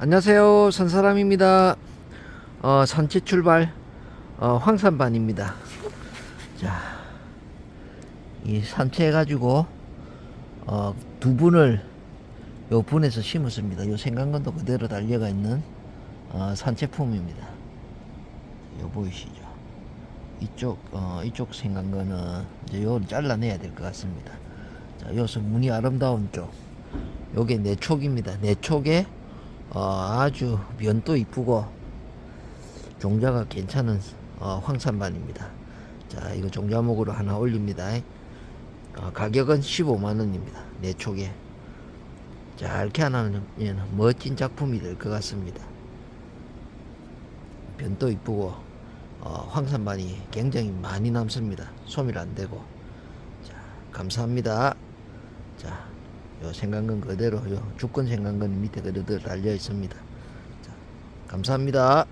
안녕하세요. 선사람입니다. 어, 산책 출발 어, 황산반입니다. 자이 산책해 가지고 어, 두 분을 요 분에서 심었습니다. 요 생강건도 그대로 달려가 있는 어, 산책품입니다. 요 보이시죠? 이쪽 어, 이쪽 생강건은 이제 요를 잘라내야 될 것 같습니다. 자 여기서 무늬 아름다운 쪽. 요게 내촉입니다. 내촉에 어, 아주 면도 이쁘고 종자가 괜찮은 어, 황산반입니다. 자, 이거 종자목으로 하나 올립니다. 어, 가격은 15만원입니다. 내 촉에. 자, 이렇게 하나는 멋진 작품이 될 것 같습니다. 변도 이쁘고, 어, 황산반이 굉장히 많이 남습니다. 소멸 안 되고. 자, 감사합니다. 자, 요 생강근 그대로 요 주권 생강근 밑에 그대로 달려 있습니다. 자, 감사합니다.